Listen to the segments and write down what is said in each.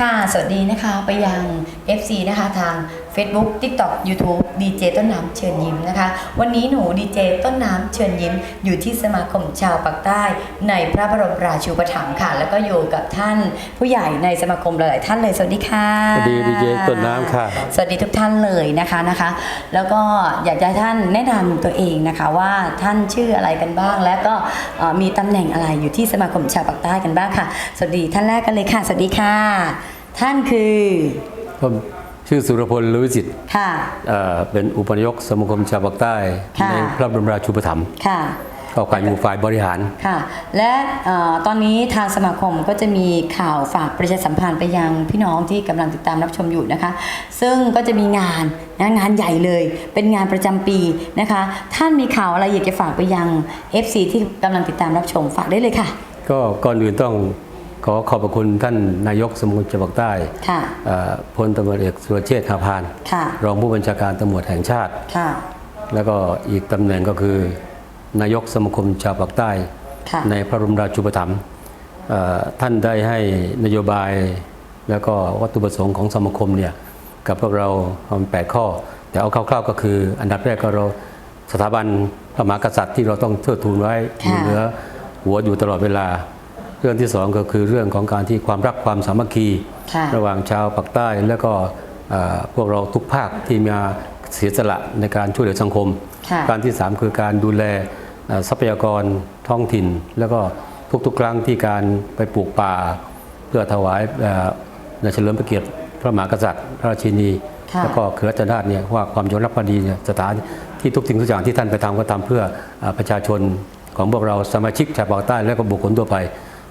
ค่ะ สวัสดีนะคะไปยัง FC นะคะทาง Facebook TikTok YouTube ดีเจต้นน้ำเชิญยิ้มนะคะ วันนี้หนูดีเจต้นน้ำเชิญยิ้ม อยู่ที่สมาคมชาวปากใต้ ในพระบรมราชูปถัมภ์ค่ะ แล้วก็อยู่กับท่านผู้ใหญ่ในสมาคมหลายๆท่านเลยสวัสดีค่ะสวัสดีดีเจต้นน้ำค่ะ สวัสดีทุกท่านเลยนะคะนะคะ แล้วก็อยากจะให้ท่านแนะนำตัวเองนะคะว่าท่านชื่ออะไรกันบ้าง และก็เอ่อมีตำแหน่งอะไรอยู่ที่สมาคมชาวปากใต้กันบ้างค่ะ สวัสดีท่านแรกกันเลยค่ะ สวัสดีค่ะ ท่านคือ ผม ชื่อสุรพลลุวิจิตรค่ะเอ่อเป็นอุปนายกสมาคมชาวปากใต้ค่ะในพระบรมราชูปถัมภ์ค่ะก็ฝ่ายอยู่ฝ่ายบริหารค่ะ และเอ่อตอนนี้ทางสมาคมก็จะมีข่าวฝากประชาสัมพันธ์ไปยังพี่น้องที่กำลังติดตามรับชมอยู่นะคะ ซึ่งก็จะมีงานนะงานใหญ่เลย เป็นงานประจำปีนะคะ ท่านมีข่าวอะไรอยากจะฝากไปยัง FC ที่กำลังติดตามรับชมฝากได้เลยค่ะ ก็ก่อนอื่นต้องข อขอบพระคุณท่านนายกสมาคมชาวปากใต้ค่ะเอ่อพลตำรวจเอกสุรเชษฐ์หาพานค่ะรองผู้บัญชาการตำรวจแห่งชาติค่ะแล้วก็อีกตำแหน่งก็คือ นายกสมาคมชาวปากใต้ค่ะในพระบรมราชูปถัมภ์เอ่อท่านได้ให้นโยบายแล้วก็วัตถุประสงค์ของสมาคมเนี่ยกับพวกเราทำแปดข้อ แต่เอาคร่าวๆก็คือ อันดับแรกก็เราสถาบันพระมหากษัตริย์ที่เราต้องเทิดทูนไว้อยู่ค่ะเหนือหัวอยู่ตลอดเวลา เรื่องที่สองก็คือเรื่องของการที่ความรักความสามัคคีค่ะระหว่างชาวปากใต้แล้วก็เอ่อพวกเราทุกภาคที่มาเสียสละในการช่วยเหลือสังคมค่ะการที่ 3 คือการดูแลเอ่อทรัพยากรท้องถิ่น แล้วก็ทุกๆ ครั้งที่การไปปลูกป่า เพื่อถวายเอ่อในเฉลิมพระเกียรติพระมหากษัตริย์ พระราชินีค่ะแล้วก็เครือราชนาถเนี่ยว่าความยอมรับพอดีเนี่ยสถานที่ทุกสิ่งทุกอย่างที่ท่านไปทำก็ทำเพื่อเอ่อประชาชนของพวกเราสมาชิกชาวภาคใต้และก็บุคคลทั่วไป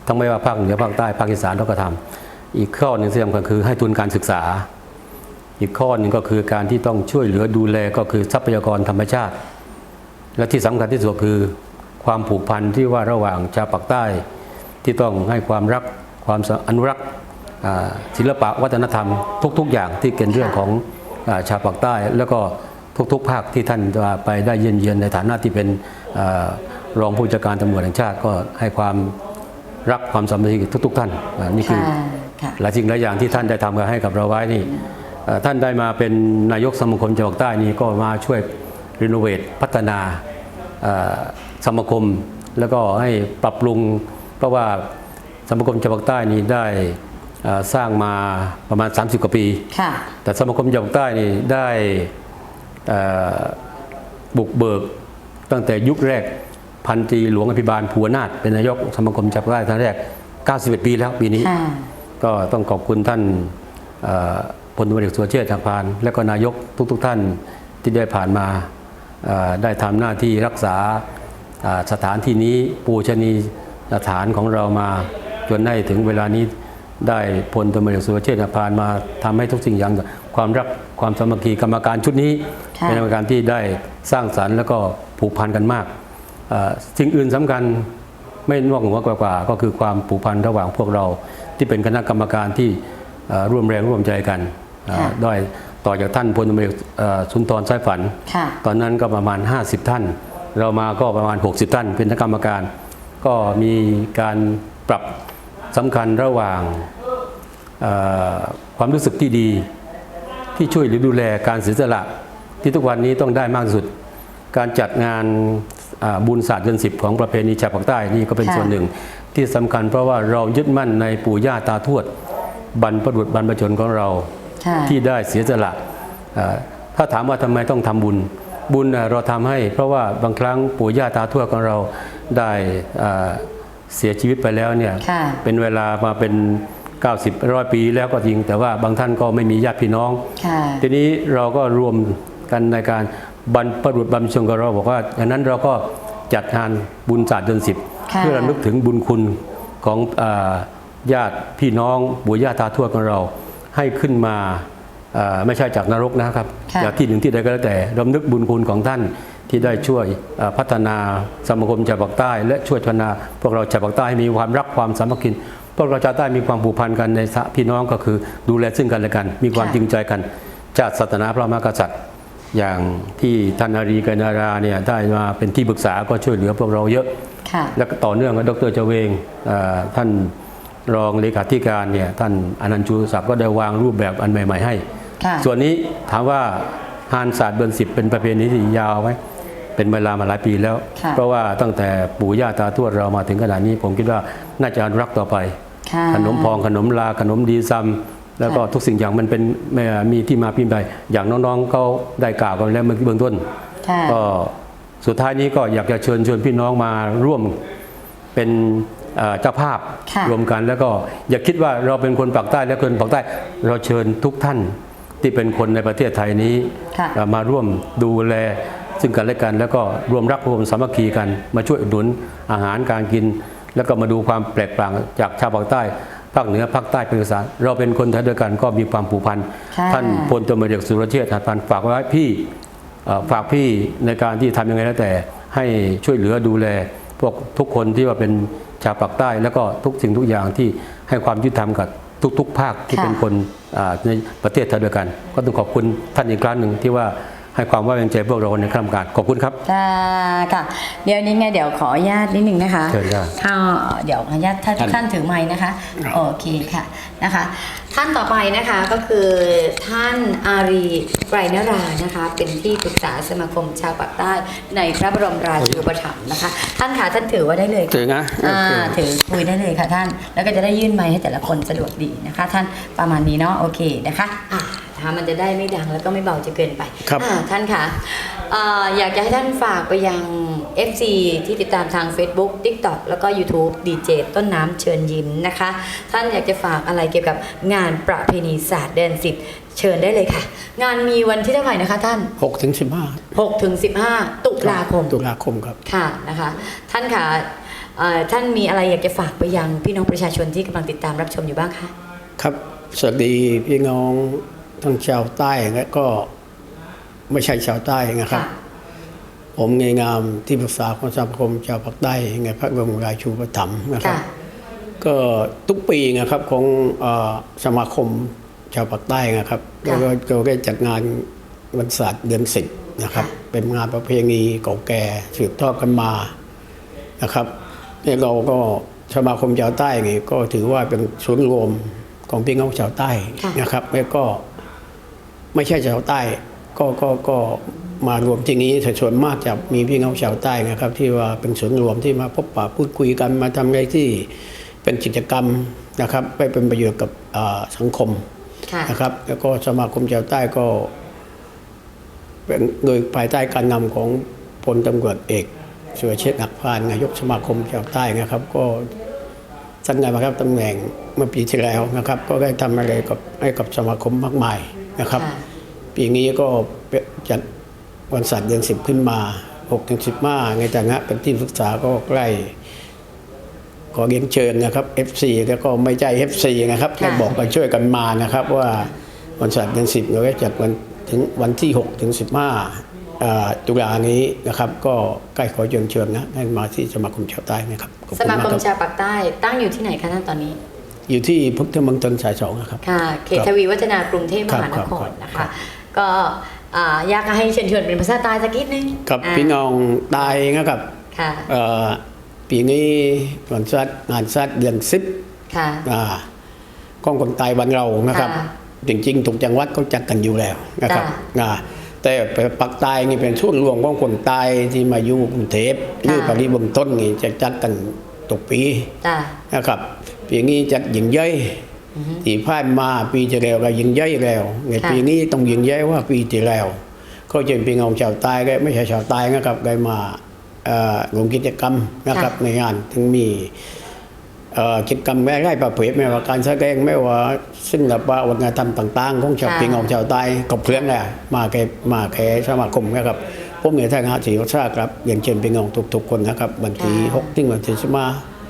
ทั้งไม่ว่าภาคเหนือภาคใต้ภาคอีสานเราก็ทำอีกข้อหนึ่งที่สำคัญคือให้ทุนการศึกษา อีกข้อหนึ่งก็คือการที่ต้องช่วยเหลือดูแลก็คือทรัพยากรธรรมชาติ และที่สำคัญที่สุดคือความผูกพันที่ว่าระหว่างชาวปากใต้ ที่ต้องให้ความรักความอนุรักษ์ศิลปะวัฒนธรรม ทุก ๆ อย่างที่เป็นเรื่องของอชาวปากใต้ แล้วก็ทุก ๆ ภาคที่ท่านไปได้เยี่ยมเยียนในฐานะที่เป็นอรองผู้จัดการตำรวจแห่งชาติก็ให้ความ รักความสามัคคีกับทุก ๆ ท่านอ่านี่คือค่ะค่ะหลายสิ่งหลายอย่างที่ท่านได้ทำให้กับเราไว้นี่เอ่อท่านได้มาเป็นนายกสมาคมจังหวัดใต้นี่ก็มาช่วยรีโนเวทพัฒนาเอ่อสมาคม แล้วก็ให้ปรับปรุง เพราะว่าสมาคมจังหวัดใต้นี่ได้เอ่อสร้างมาประมาณ 30 กว่าปีค่ะแต่สมาคมจังหวัดใต้นี่ได้เอ่อบุกเบิกตั้งแต่ยุคแรก พันตรีหลวงอภิบาลภูวนาถเป็นนายกสมาคมจังหวัดใต้ท่านแรก 91 ปีแล้วปีนี้ค่ะก็ต้องขอบคุณท่านเอ่อพลตำรวจเอกสุรเชษฐ์หักพาน และก็นายกทุกๆทท่านที่ได้ผ่านมาเอ่อได้ทำหน้าที่รักษาอ่าสถานที่นี้ปูชนียสถานของเรามาจนได้ถึงเวลานี้ได้พลตำรวจเอกสุรเชษฐ์หักพานมาทำให้ทุกสิ่งอย่างความรักความสามัคคีกรรมการชุดนี้ค่ะเป็นกรรมการที่ได้สร้างสรรค์แล้วก็ผูกพันกันมากเอ่อ สิ่งอื่นสำคัญไม่นอกหัวกว่าๆก็คือความผูกพันระหว่างพวกเราที่เป็นคณะกรรมการที่เอ่อร่วมแรงร่วมใจกันเอ่อค่ะได้ต่อจากท่านพลตำรวจเอกเอ่อสุนทรสายฝันค่ะตอนนั้นก็ประมาณ 50 ท่าน เรามาก็ประมาณ 60 ท่านเป็นคณะกรรมการ ก็มีการปรับสำคัญระหว่างเอ่อความรู้สึกที่ดี ที่ช่วยหรือดูแลการเสียสละที่ทุกวันนี้ต้องได้มากที่สุด การจัดงานอ่า บุญศาสตร์เดือนสิบของประเพณีชาวภาคใต้นี่ก็เป็นค่ะส่วนหนึ่ง ที่สำคัญเพราะว่าเรายึดมั่นในปู่ย่าตาทวด บรรพบุรุษบรรพชนของเราค่ะที่ได้เสียสละเอ่อถ้าถามว่าทำไมต้องทำบุญ บุญน่ะเราทำให้ เพราะว่าบางครั้งปู่ย่าตาทวดของเราได้เอ่อเสียชีวิตไปแล้วเนี่ยค่ะเป็นเวลามาเป็น 90ร้อยปีแล้วก็จริง แต่ว่าบางท่านก็ไม่มีญาติพี่น้องค่ะทีนี้เราก็รวมกันในการ บรรพบุรุษบรรพชนของเราบอกว่าดังนั้นเราก็จัดงานบุญศาสตร์เดือนสิบค่ะเพื่อระลึกถึงบุญคุณของอาญาติพี่น้องบุญญาตาทวดของเราให้ขึ้นมาอ่าไม่ใช่จากนรกนะครับค่ะจากที่หนึ่งที่ใดก็แล้วแต่รำลึกบุญคุณของท่านที่ได้ช่วยอ่าพัฒนาสมาคมชาวปากใต้ และช่วยพัฒนาพวกเราชาวปากใต้ให้มีความรักความสามัคคีพวกเราชาวใต้มีความผูกพันกันในสะพี่น้องก็คือดูแลซึ่งกันและกัน มีความค่ะจริงใจกันชาติศาสนาพระมหากษัตริย์ อย่างที่ท่านอารีกนาราเนี่ยได้มาเป็นที่ปรึกษาก็ช่วยเหลือพวกเราเยอะค่ะแล้วก็ต่อเนื่องกับดรเจเวงเอ่อท่านรองเลขาธิการเนี่ยท่านอนันต์ชูศักดิ์ก็ได้วางรูปแบบอันใหม่ ๆ ให้ค่ะส่วนนี้ถามว่าฮานศาสตร์เดือนสิบเป็นประเพณีที่ยาวไหมเป็นเวลามาหลายปีแล้วค่ะเพราะว่าตั้งแต่ปู่ย่าตาทวดเรามาถึงขนาดนี้ ผมคิดว่าน่าจะอนุรักษ์ต่อไปค่ะขนมพองขนมลาขนมดีซัม แล้วก็ค่ะทุกสิ่งอย่างมันเป็นไม่มีที่มาพิมพ์ใดอย่างน้องๆเขาได้กล่าวกันแล้วเมื่อเบื้องต้นค่ะก็สุดท้ายนี้ก็อยากจะเชิญชวนพี่น้องมาร่วมเป็นเอ่อเจ้าภาพค่ะรวมกันแล้วก็อย่าคิดว่าเราเป็นคนปากใต้และคนปากใต้ เราเชิญทุกท่านที่เป็นคนในประเทศไทยนี้ค่ะเอ่อมาร่วมดูแลซึ่งกันและกัน แล้วก็รวมรักรวมสามัคคีกัน มาช่วยอุดหนุนอาหารการกิน แล้วก็มาดูความแปลกต่างจากชาวภาคใต้ ภาคเหนือภาคใต้ภาคอีสานเราเป็นคนไทยด้วยกันก็มีความผูกพันค่ะท่านพลตำรวจเอกสุรเชษฐ์หัตถพันธ์ฝากไว้พี่เอ่อฝากพี่ในการที่ทำยังไงแล้วแต่ให้ช่วยเหลือดูแล พวกทุกคนที่ว่าเป็นชาวปากใต้ แล้วก็ทุกสิ่งทุกอย่างที่ให้ความยุติธรรมกับทุก ๆ ภาคที่ค่ะเป็นคนอ่าในประเทศไทยด้วยกัน ก็ต้องขอบคุณท่านอีกครั้งหนึ่งที่ว่า ให้ความไว้วางใจพวกเราในครั้งการขอบคุณครับค่ะค่ะ เดี๋ยวนี้ไงเดี๋ยวขออนุญาตนิดนึงนะคะเชิญครับค่ะเดี๋ยวขออนุญาตท่านท่านท่านถือไม้นะคะ โอเคค่ะนะคะ ท่านต่อไปนะคะก็คือท่านอารีไกรนรานะคะ เป็นที่ปรึกษาสมาคมชาวปากใต้ในพระบรมราชูปถัมภ์นะคะ ท่านค่ะท่านถือว่าได้เลยค่ะ ถือนะอ่าโอเคถือคุยได้เลยค่ะท่าน แล้วก็จะได้ยื่นไมค์ให้แต่ละคนสะดวกดีนะคะ ท่านประมาณนี้เนาะโอเคนะคะอ่าถ้ามันจะได้ไม่ดังแล้วก็ไม่เบาจะเกินไปครับอ่าท่านค่ะอ่าอยากจะให้ท่านฝากไปยัง FC ที่ติดตามทาง Facebook TikTok แล้วก็ YouTube ดีเจต้นน้ำเชิญยิ้มนะคะ ท่านอยากจะฝากอะไรเกี่ยวกับงานประเพณีศาสตร์แดนสิทธิ์เชิญได้เลยค่ะ งานมีวันที่เท่าไหร่นะคะท่าน หกถึงสิบห้า6ถึง15 ตุลาคมตุลาคมครับ ค่ะนะคะ ท่านค่ะเอ่อท่านมีอะไรอยากจะฝากไปยังพี่น้องประชาชนที่กำลังติดตามรับชมอยู่บ้างคะ ครับ สวัสดีพี่น้อง ทั้งชาวใต้และก็ไม่ใช่ชาวใต้นะครับ ผมในนามที่ปรึกษาของสมาคมชาวภาคใต้ในพระบรมราชูปถัมภ์นะครับค่ะก็ทุกปีนะครับของเอ่อสมาคมชาวภาคใต้นะครับค่ะเราเราได้จัดงานวันศาสตร์เดือนสิบนะครับค่ะเป็นงานประเพณีเก่าแก่สืบทอดกันมานะครับเนี่ยเราก็สมาคมชาวใต้นี่ก็ถือว่าเป็นศูนย์รวมของพี่น้องชาวใต้ค่ะนะครับแล้วก็ ไม่ใช่ชาวใต้ก็ก็ก็มารวมที่นี้แต่ส่วนมากจะมีพี่น้องชาวใต้นะครับ ที่ว่าเป็นศูนย์รวมที่มาพบปะพูดคุยกันมาทำอะไรที่เป็นกิจกรรมนะครับไปเป็นประโยชน์กับอ่าสังคมค่ะนะครับ แล้วก็สมาคมชาวใต้ก็เป็นโดยภายใต้การนำของพลตำรวจเอกสุรเชษฐ์หักพานนายกสมาคมชาวใต้นะครับ ก็ท่านนายมารับตำแหน่งเมื่อปีที่แล้วนะครับ ก็ได้ทำอะไรกับให้กับสมาคมมากมาย นะครับค่ะปีนี้ก็จัดวันศาสตร์เดือนสิบขึ้นมา6ถึง15ในฐานะเป็นที่ปรึกษาก็ใกล้ ขอเรียนเชิญนะครับ FC แล้วก็ไม่ใช่ FC นะครับค่ะได้บอกกันช่วยกันมานะครับ ว่าวันศาสตร์เดือนสิบเราจะจัดวันถึงวันที่6ถึง15อ่าตุลานี้นะครับ ก็ใกล้ขอเชิญเชิญนะให้มาที่สมาคมชาวใต้นะครับขอบสคุณมาคมากมครับชาวปากใต้ตั้งอยู่ที่ไหนคะท่านตอนนี้ อยู่ที่พุทธมณฑลสายสองนะครับค่ะเขตครับทวีวัฒนากรุงเทพมหานครับคครัรบนะครัคะบก็อ่าอยากให้เชิญชวนเป็นภาษาใต้สักนิดนึงกับาพี่น้องตายนะครับค่ะเอ่อปีนี้วันศาสตร์งานศาสตร์เดือนสิบค่ะอ่าของคนตายบ้านเรานะครับค่ะจริงๆทุกจังหวัดก็จัดกันอยู่แล้วนะครับจ้ะนะแต่ปักใต้นี่เป็นช่วงรวมของคนตายที่มาอยู่กรุงเทพหรือปริมณฑลนี่จะจัดกันทุกปีจ้านะครับ ปีนี้จัดยิงย่อยที่ผ่านมาปีที่แล้วก็ยิงย่อยแล้วในค่ะปีนี้ต้องยิงย่อยว่าปีที่แล้ว ก็จะเป็นของชาวใต้ก็ไม่ใช่ชาวใต้นะครับได้มาเอ่อร่วมกิจกรรมนะครับในงานถึงมีเอ่อกิจกรรมแม่ไร่ประเภทไม่ว่าการแสดงไม่ว่าซึ่งแบบว่าวัฒนธรรมต่าง ๆ ของชาวค่ะพี่น้องชาวใต้กับเพื่อนแหละมาแค่มาแค่สมาคมนะครับผมในทางหาสีวัชราครับเรียนเชิญพี่น้องทุกๆคนนะครับวันที่หกถึงวันที่สิบห้า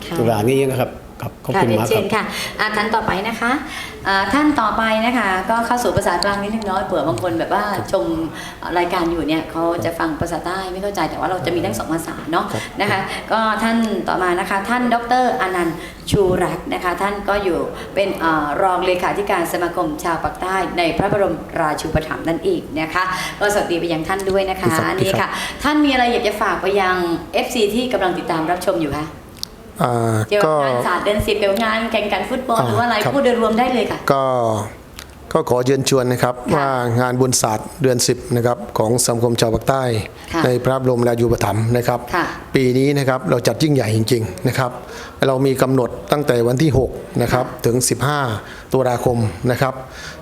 ค่ะตุลานี้นะครับ ครับขอบค่ะคุณเรียนมากคเชิรับ ญค่ะอ่าท่านต่อไปนะคะอ่าท่านต่อไปนะคะ ก็เข้าสู่ภาษากลางนิดนึงเนาะเผื่อบางคนแบบว่าชมรายการอยู่เนี่ยเขาจะฟังภาษาใต้ไม่เข้าใจแต่ว่าเราจะมีทั้งสองภาษาเนาะนะคะ ก็ท่านต่อมานะคะ ท่านดรอนันต์ชูรักษ์นะคะ ท่านก็อยู่เป็นอารองเลขาธิการสมาคมชาวปากใต้ ในพระบรมราชูปถัมภ์นั่นเองนะคะก็สวัสดีไปยังท่านด้วยนะคะครับ นี่ค่ะ ท่านมีอะไรอยากจะฝากไปยัง FC ที่กำลังติดตามรับชมอยู่คะ อ่าเกี่ยวกัก็ บงานศาสตร์เดือนสิบเกี่ยวกับงานแข่งขันฟุตบอลอ่าหรือว่าอะไรครับ พูดโดยรวมได้เลยค่ะ ก็ก็ขอเชิญชวนนะครับค่ะว่างานบุญศาสตร์เดือน 10นะครับของสังคมชาวภาคใต้ ค่ะในพระบรมราชูปถัมภ์นะครับ ค่ะ ปีนี้นะครับเราจัดยิ่งใหญ่จริงๆนะครับเรามีกำหนดตั้งแต่วันที่6นะครับถึง 15ตุลาคมนะครับ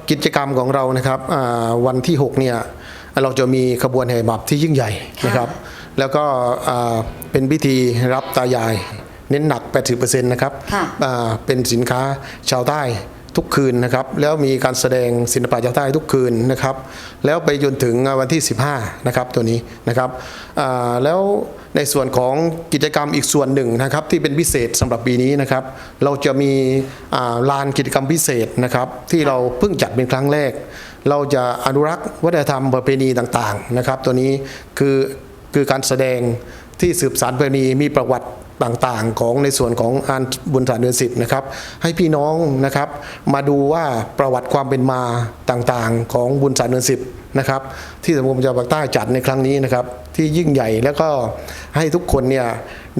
กิจกรรมของเรานะครับอ่าวันที่6เนี่ยเราจะมีขบวนแห่บับที่ยิ่งใหญ่นะครับ แล้วก็อ่าเป็นพิธีรับตายาย เน้นหนัก 80%นะครับค่ะอ่าเป็นสินค้าชาวใต้ทุกคืนนะครับแล้วมีการแสดงศิลปะชาวใต้ทุกคืนนะครับแล้วไปจนถึงวันที่ 15นะครับตัวนี้นะครับอ่าแล้วในส่วนของกิจกรรมอีกส่วนหนึ่งนะครับที่เป็นพิเศษสำหรับปีนี้นะครับเราจะมีอ่าลานกิจกรรมพิเศษนะครับที่เราเพิ่งจัดเป็นครั้งแรก เราจะอนุรักษ์วัฒนธรรมประเพณีต่างๆนะครับตัวนี้คือคือการแสดงที่สืบสานประเพณีมีประวัติ ต่างๆ ของในส่วนของอานบุญศาสตร์เดือนสิบนะครับ ให้พี่น้องนะครับ มาดูว่าประวัติความเป็นมาต่างๆ ของบุญศาสตร์เดือนสิบนะครับ ที่สังคมชาวภาคใต้จัดในครั้งนี้นะครับ ที่ยิ่งใหญ่แล้วก็ให้ทุกคนเนี่ย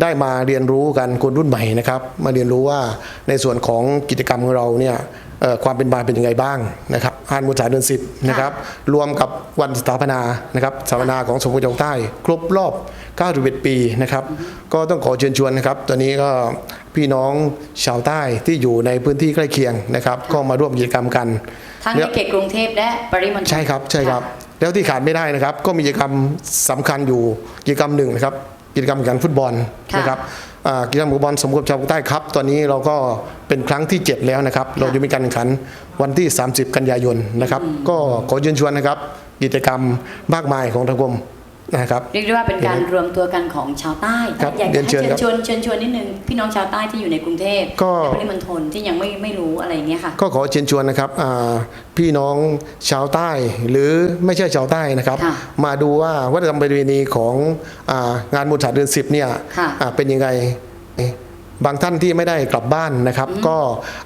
ได้มาเรียนรู้กันคนรุ่นใหม่นะครับ มาเรียนรู้ว่าในส่วนของกิจกรรมของเราเนี่ย ความเป็นมาเป็นยังไงบ้างนะครับงานบุญศาสตร์เดือนสิบนะครับรวมกับวันสถาปนานะครับสถาปนาของสมคมชาวภาคใต้ ครบรอบ91ปีนะครับ ก็ต้องขอเชิญชวนนะครับ ตอนนี้ก็พี่น้องชาวใต้ที่อยู่ในพื้นที่ใกล้เคียงนะครับ ก็มาร่วมกิจกรรมกันทั้งในแล้วเขตกรุงเทพและปริมณฑลใช่ครับใช่ครับ แล้วที่ขาดไม่ได้นะครับ ก็มีกิจกรรมสำคัญอยู่กิจกรรมหนึ่งนะครับกิจกรรมการฟุตบอลค่ะนะครับอ่า กิจกรรมฟุตบอลสมคมชาวใต้ครับ ตอนนี้เราก็เป็นครั้งที่ 7 แล้วนะครับ เราจะมีการแข่งขันวันที่ 30 กันยายนนะครับ ก็ขอเชิญชวนนะครับ กิจกรรมมากมายของทางกรม นะครับ เรียกได้ว่าเป็นการรวมตัวกันของชาวใต้ครับอยากเรีจะยนให้เชิญเชิญครับชวนเชิญชวนนิดนึงพี่น้องชาวใต้ที่อยู่ในกรุงเทพก็และปริมณฑลที่ยังไม่ไม่รู้อะไรอย่างเงี้ยค่ะ ก็ขอเชิญชวนนะครับอ่าพี่น้องชาวใต้หรือไม่ใช่ชาวใต้นะครับค่ะมาดูว่าวัฒนธรรมประเพณีของอางานบุญศาสตร์เดือนสิบเนี่ยค่ะอ่าเป็นยังไง บางท่านที่ไม่ได้กลับบ้านนะครับ ก็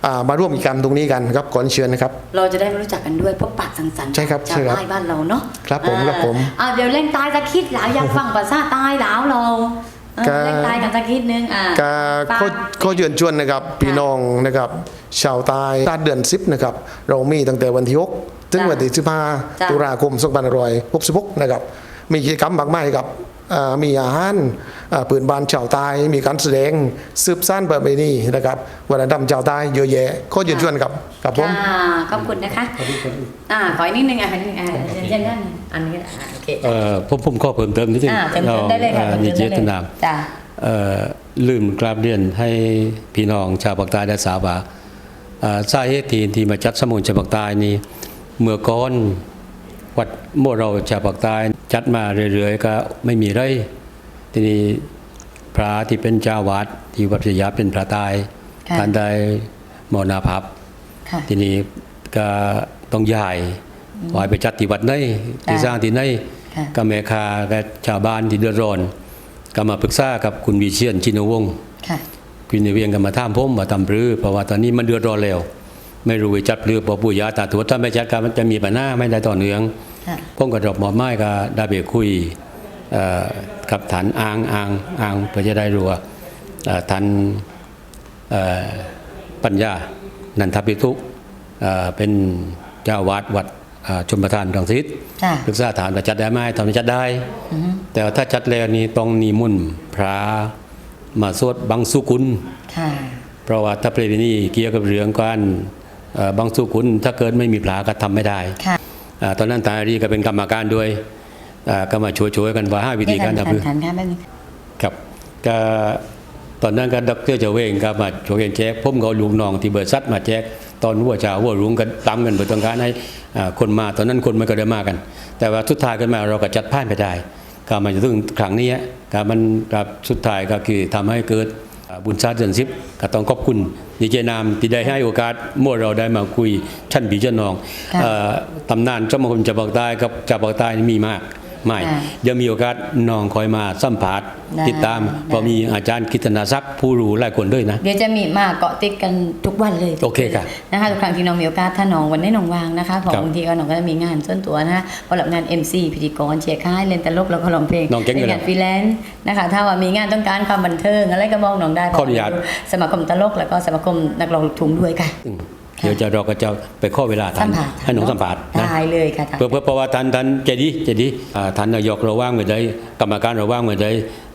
อ่ามาร่วมกิจกรรมตรงนี้กันครับขอเชิญนะครับ เราจะได้มารู้จักกันด้วยพบปะสังสรรค์ใช่ครับชาใช่วครับใต้บ้านเราเนาะครับผมอ่าครับผมอ่าเดี๋ยวเล่นตายสักคิดหลาวอยากฟังภาษาใต้หลาวเราเออก็เล่นตายกันสักคิดนึงอ่าก็ฟังก็ก็เชิญชวนนะครับพี่น้องนะครับชาวใต้ตาเดือนสิบนะครับเรามีตั้งแต่วันที่6ถึงวันที่สิบห้าจ้ะตุลาคม2566นะครับมีกิจกรรมมากมายครับอ่า มีอาหารอ่าปืนบานชาวใต้มีการแสดงสืบสานประเพณีนะครับวัฒนธรรมชาวใต้เยอะแยะก็เชิญชวนครับครับผมค่ะขอบคุณนะคะอ่าขออีกนิดนึงอะนิดนึงอ่าเชิญเชิญด้านอันนี้ก็ได้อ่าโอเคเอ่อผมผมขอเพิ่มเติมนิดนึงอ่าเติมเติมได้เลยค่ะอ่าเติมมีเติมเจได้ตเลยนาจ้ะเอ่อลืมกราบเรียนให้พี่น้องชาวภาคใต้ได้ทราบว่าอ่าสาเหตุที่ที่มาจัดสมุนชาวภาคใต้นี้เมื่อก่อนวัดโมเราชาวภาคใต้ จัดมาเรื่อยๆ ก็ไม่มีไรทีนี้พระที่เป็นเจ้าวาดที่วัดสยามเป็นพระตายค่ะท่านได้มรณภาพค่ะทีนี้ก็ต้องย้ายวายไปจัดที่วัดไหนที่สร้างที่ไหนค่ะก็แม่ค้ากับชาวบ้านที่เดือดร้อนก็มาปรึกษากับคุณวิเชียนชินวงศ์ค่ะคุณเวียงก็มาถามผมมาทำปรือเพราะว่าตอนนี้มันเดือดร้อนแล้ว ไม่รู้ว่าจัดปรือปอปู่ย่าตาทวดถ้าไม่จัดการมันจะมีปัญหาไม่ได้ต่อเนื่องค่ะ ผมก็ดรอปหมอไม้ก็ได้ไปคุยเอ่อกับฐานอ่างอ่างอ่างเพื่อจะได้รู้ว่าเอ่อท่านเอ่อปัญญา นันทปิทุเอ่อเป็นเจ้าวาดวัดเอ่อชมประทานรังสิตจ้ะปรึกษาถามว่าจัดได้ไหมทำไมจัดได้ แต่ว่าถ้าจัดแล้วนี่ต้องนิมนต์พระมาสวดบังสุกุลค่ะเพราะว่าถ้าประเพณีเกี่ยวกับเรื่องการเอ่อบังสุกุลถ้าเกิดไม่มีพระก็ทำไม่ได้ค่ะอ่า ตอนนั้นตาอารีก็เป็นกรรมการด้วยอ่าก็มาช่วยๆกันว่าห้าวิธีการททำนทานค่ะแป๊บนึงครับก็ตอนนั้นก็ดรเจาเวงก็มาช่วยกันแจกผมก็เอาลูกน้องที่เบิดซัดมาแจกตอนหัวเช้าหัวรุ้งกันตามกันเปิดต้องการให้อ่าคนมาตอนนั้นคนไม่ก็ได้มากัน แต่ว่าสุดท้ายกันมาเราก็จัดผ่านไปได้ก็มาถึงครั้งนี้ก็มันกับสุดท้ายก็คือทำให้เกิดอ่า บุญชาติเดือนสิบก็ต้องขอบคุณดีเจนามที่ได้ให้โอกาสเมื่อเราได้มาคุยชั้นผีเจ้าน้องค่ะเอ่อตำนานเจ้ามาคนจับปากใต้กับจับปากใต้นี่มีมาก ไม่อ่าเดี๋ยวมีโอกาสน้องคอยมาสัมภาษณ์ได้ติดตามได้เพอมีอาจารย์กิตนาศักดิ์ผู้รู้หลายคนด้วยนะ เดี๋ยวจะมีมาเกาะติดกันทุกวันเลย โอเคครับนะคะทุกครั้งที่น้องมีโอกาสถ้าน้องวันได้น้องวางนะคะของครับบางทีก็น้องก็จะมีงานส่วนตัวนะคะพอหลับงาน MC พิธีกรเชียร์ค่ายเล่นตลกแล้วก็ร้องเพลงน้องเก่งอยู่เป็นแล้วงานฟรีแลนซ์นะคะถ้าว่ามีงานต้องการความบันเทิงอะไรก็บอกน้องได้ขออนุญาตสมาคมตลกแล้วก็สมาคมนักร้องลูกทุ่งด้วยค่ะอืม เดี๋ยวจะเราก็จะไปข้อเวลาทัสันมผัสให้น้องสัมภาษณ์นะได้เลยค่ะท่านเพื่อเพื่อเพราะว่าท่านท่านเจดีเจดีอ่าท่านนายกเราว่างเมื่อใดกรรมการเราว่างเมื่อใด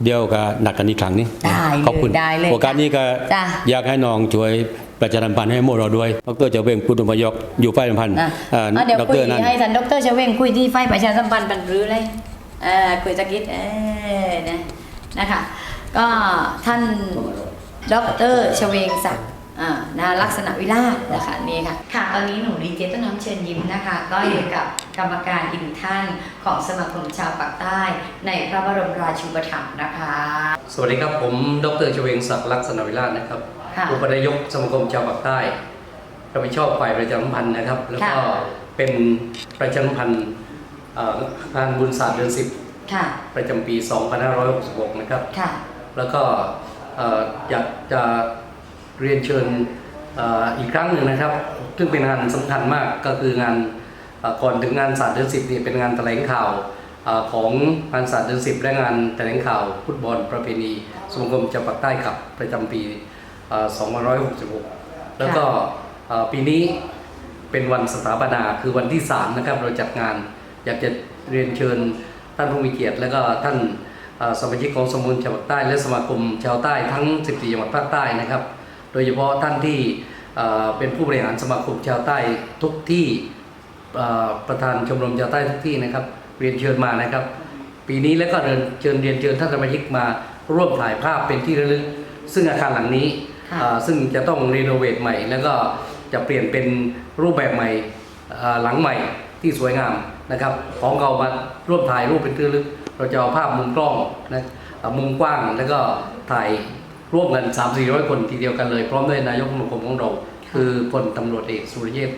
เดี๋ยวก็นัดกันอีกครั้งนี้ได้เลยขอบคุณได้เลยโอกาสนี้ก็จ้ะอยากให้น้องช่วยประชาสัมพันธ์ให้หมดเราด้วย ดรเจะเวงปุตุมยกอยู่ฝ่ายสัมพันธ์อะอ่าอะเดี๋ยวดคุยรนั่นให้ท่านดรเชเวงคุยที่ไฟประชาสัมพันธ์บรรลือเลยอ่าคุยสักนิดเออนะนะคะก็ท่านดรเชเวงศักดิ์ อ่านะลักษณะวิราชนะคะนี่ค่ะ ค่ะตอนนี้หนูดีเจต้นน้ำเชิญยิ้มนะคะ ก็อยู่กับกรรมการอีกหนึ่งท่านของสมาคมชาวปากใต้ ในพระบรมราชูปถัมภ์นะคะ สวัสดีครับผมดรชเวงศักดิ์ลักษณะวิราชนะครับค่ะ อุปนายกสมาคมชาวปากใต้รับผิดชอบฝ่ายประชาสัมพันธ์นะครับ แล้วก็ค่ะเป็นประชาสัมพันธ์เอ่องานบุญศาสตร์เดือนสิบค่ะ ประจำปี 2566 นะครับ ค่ะ แล้วก็เอ่ออยากจะ เรียนเชิญอีกครั้งหนึ่งนะครับ ซึ่งเป็นงานสำคัญมากก็คืองานก่อนถึงงานศาสตร์เดือนสิบนี่เป็นงานแถลงข่าวอของงานศาสตร์เดือนสิบและงานแถลงข่าวฟุตบอลประเพณีสมาคมจังหวัดใต้ขับประจำปี2566 แล้วก็ปีนี้เป็นวันสถาปนาคือวันที่ 3 นะครับ เราจัดงานอยากจะเรียนเชิญท่านผู้มีเกียรติ และก็ท่านสมาชิกของสมุนชาวภาคใต้ และสมาคมชาวใต้ทั้ง 14 จังหวัดภาคใต้นะครับ โดยเฉพาะท่านที่เอ่อเป็นผู้บริหารสมาคมชาวใต้ทุกที่เอ่อประธานชมรมชาวใต้ทุกที่นะครับ เรียนเชิญมานะครับ ปีนี้แล้วก็เรียนเชิญเรียนเชิญท่านสมาชิกมาร่วมถ่ายภาพเป็นที่ระลึก ซึ่งอาคารหลังนี้ค่ะเอ่อซึ่งจะต้องรีโนเวทใหม่ แล้วก็จะเปลี่ยนเป็นรูปแบบใหม่เอ่อหลังใหม่ที่สวยงามนะครับ ของเรามาร่วมถ่ายรูปเป็นที่ระลึก เราจะเอาภาพมุมกล้องนะเอ่อมุมกว้างแล้วก็ถ่าย ร่วมกัน3 4 0 0 คนทีเดียวกันเลย พร้อมด้วยนายกสมาคมของเรา คือพลตำรวจเอกสุรเชษฐ์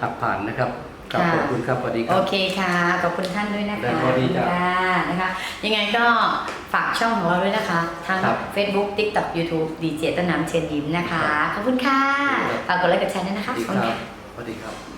หักผ่านนะครับครับค่ะขอบคุณครับสวัสดีคโอรับเคค่ะ ขอบคุณท่านด้วยนะคะได้ครับดีจ้ะค่ะนะคะ ยังไงก็ฝากช่องของเราด้วยนะคะทางครับ Facebook TikTok YouTube ดีเจต้นน้ำเชิญยิ้มนะคะ ขอบคุณค่ะครับฝากกดไลค์กดแชร์ด้วยนะคะ สวัสดีขอบคคุณรับค่ะสวัสดีครับ